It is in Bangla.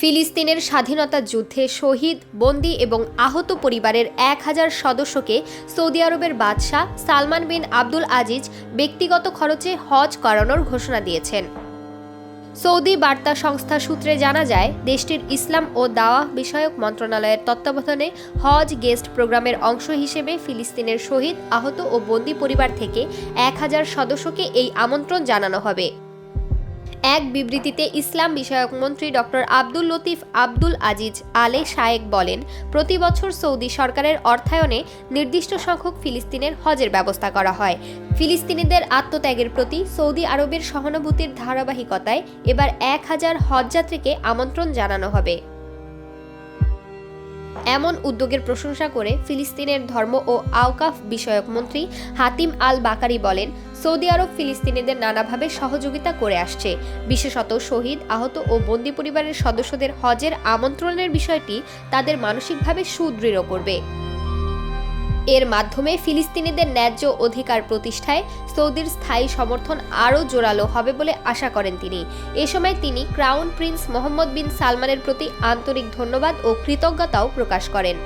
ফিলিস্তিনের স্বাধীনতা যুদ্ধে শহীদ, বন্দী এবং আহত পরিবারের এক হাজার সদস্যকে সৌদি আরবের বাদশাহ সালমান বিন আব্দুল আজিজ ব্যক্তিগত খরচে হজ করানোর ঘোষণা দিয়েছেন। সৌদি বার্তা সংস্থা সূত্রে জানা যায়, দেশটির ইসলাম ও দাওয়া বিষয়ক মন্ত্রণালয়ের তত্ত্বাবধানে হজ গেস্ট প্রোগ্রামের অংশ হিসেবে ফিলিস্তিনের শহীদ, আহত ও বন্দী পরিবার থেকে এক হাজার সদস্যকে এই আমন্ত্রণ জানানো হবে। এক বিবৃতিতে ইসলাম বিষয়ক মন্ত্রী doctor Abdul Latif Abdul Aziz Al Sheikh বলেন, প্রতি বছর সৌদি সরকারের অর্থায়নে নির্দিষ্ট সংখ্যক ফিলিস্তিনের হজের ব্যবস্থা করা হয়। ফিলিস্তিনিদের আত্মত্যাগের প্রতি সৌদি আরবের সহানুভূতির ধারাবাহিকতায় এবার এক হাজার হজযাত্রীকে আমন্ত্রণ জানানো হবে। এমন উদ্যোগের প্রশংসা করে ফিলিস্তিনের ধর্ম ও আওকাফ বিষয়ক মন্ত্রী হাতিম আল বাকারি বলেন, সৌদি আরব ফিলিস্তিনিদের নানাভাবে সহযোগিতা করে আসছে। বিশেষত শহীদ, আহত ও বন্দী পরিবারের সদস্যদের হজের আমন্ত্রণের বিষয়টি তাদের মানসিকভাবে সুদৃঢ় করবে। এর মাধ্যমে ফিলিস্তিনিদের ন্যায্য অধিকার প্রতিষ্ঠায় সৌদির স্থায়ী সমর্থন আরও জোরালো হবে বলে আশা করেন তিনি। এ সময় তিনি ক্রাউন প্রিন্স মোহাম্মদ বিন সালমানের প্রতি আন্তরিক ধন্যবাদ ও কৃতজ্ঞতাও প্রকাশ করেন।